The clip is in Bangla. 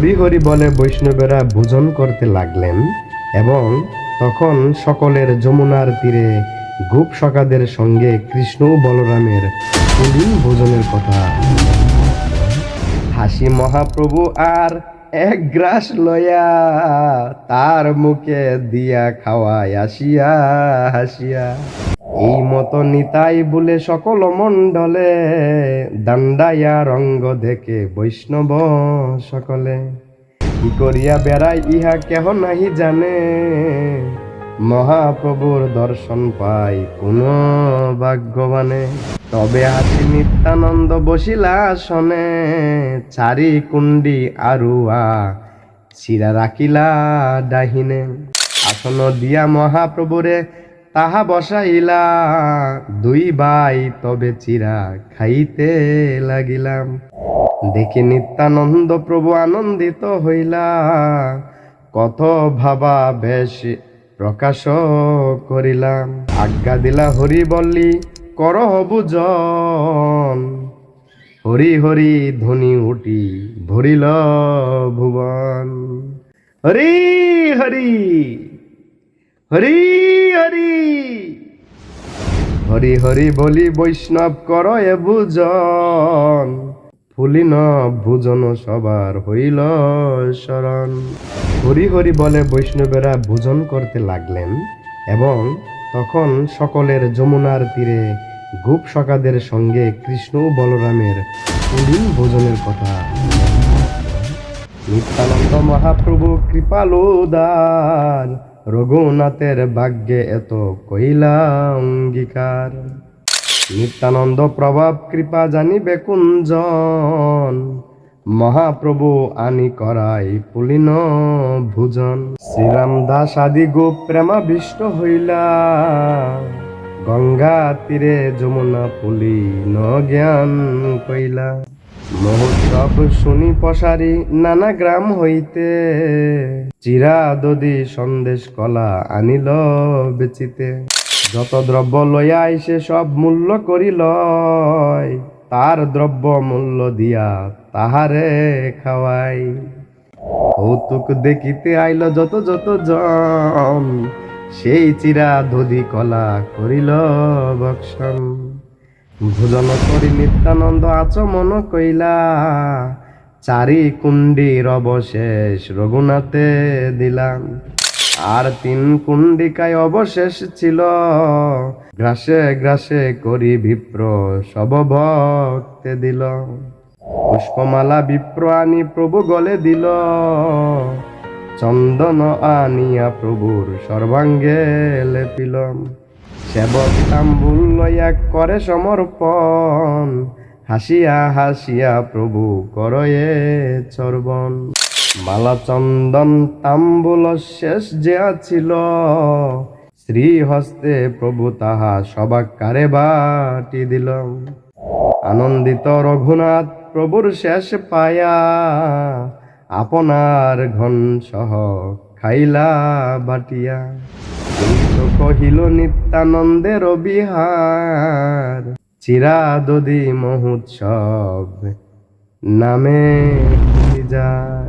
হরি হরি বলে বৈষ্ণবেরা ভোজন করতে লাগলেন এবং তখন সকলের যমুনার তীরে গোপ সকাদের সঙ্গে কৃষ্ণ বলরামের পুলিন ভোজনের কথা। হাসি মহাপ্রভু আর এক গ্রাস লয়া তার মুখে দিয়া খাওয়ায় আসিয়া হাসিয়া এই মতো নিতাই বলে সকল মণ্ডলে দান্ডাইয়া রঙ্গ দেখে বৈষ্ণব সকলে। কি করিয়া বেড়াই ইহা কেহ নাহি জানে। মহাপ্রভুর দর্শন পাই কোন ভাগ্যবানে। তবে হাসি নিত্যানন্দ বসিলা শনে। চারি কুণ্ডি আরুয়া চিরা রাখিলা ডাহিনে। আসন দিয়া মহাপ্রভুরে তাহা বসাইলা, দুই ভাই তবে চিরা খাইতে লাগিলাম। দেখি নিত্যানন্দ প্রভু আনন্দিত হইলা, কত ভাবা বেশ প্রকাশ করিলাম। আজ্ঞা দিলা, হরি বল্লি কর বুজন হরি হরি ধ্বনি উঠি ভরিল ভুবন। হরি হরি হরি হরি। হরি হরি বলি বৈষ্ণব কর এ ভুজন। ফুলিন ভুজন সবার হইল শরণ। হরি হরি বলে বৈষ্ণবেরা ভোজন করতে লাগলেন এবং তখন সকলের যমুনার তীরে গোপ সকাদের সঙ্গে কৃষ্ণ বলরামের পুলিন ভোজনের কথা নিত্যানন্দ মহাপ্রভু কৃপালোদার রঘুনাথের ভাগ্যে এত কইলা অঙ্গীকার নিত্যানন্দ প্রভাব কৃপা জানিবে কুঞ্জন। মহাপ্রভু আনি করাই পুলিন ভুজন। শ্রীরাম দাস আদি গোপ প্রেমাবিষ্ট হইলা। গঙ্গা তীরে যমুনা পুলিন জ্ঞান কইলা মহোৎসব শুনি পশারি নানা গ্রাম হইতে। চিরা দদি সন্দেশ কলা আনিল বেচিতে। যত দ্রব্য লইয়া আইসে সব মূল্য করিল। তার দ্রব্য মূল্য দিয়া তাহারে খাওয়াই। কৌতুক দেখিতে আইল যত যত জন। সেই চিরা দধি কলা করিল বক্ষণ। ভোজন করি নিত্যানন্দ আচমন কইলা, চারি কুণ্ডির অবশেষ রঘুনাথে দিলাম। আর তিন কুণ্ডিকায় অবশেষ ছিল, গ্রাসে গ্রাসে করি বিপ্র সব ভক্তে দিল। পুষ্পমালা বিপ্র আনি প্রভু গলে দিল, চন্দন আনিয়া প্রভুর সর্বাঙ্গে লেপিল। সেবক তাম্বুল লইয়া করে সমর্পণ। হাসিয়া হাসিয়া প্রভু করয়ে চর্বণ। মালা চন্দন তাম্বুল শেষ যে ছিল শ্রী হস্তে প্রভু তাহা সবাকারে বাটি দিল। আনন্দিত রঘুনাথ প্রভুর শেষ পায়া, আপনার ঘন সহ খাইলা বাটিয়া। কিন্তু কহিল নিত্যানন্দের বিহার চিরা দদি মহোৎসব নামে যায়।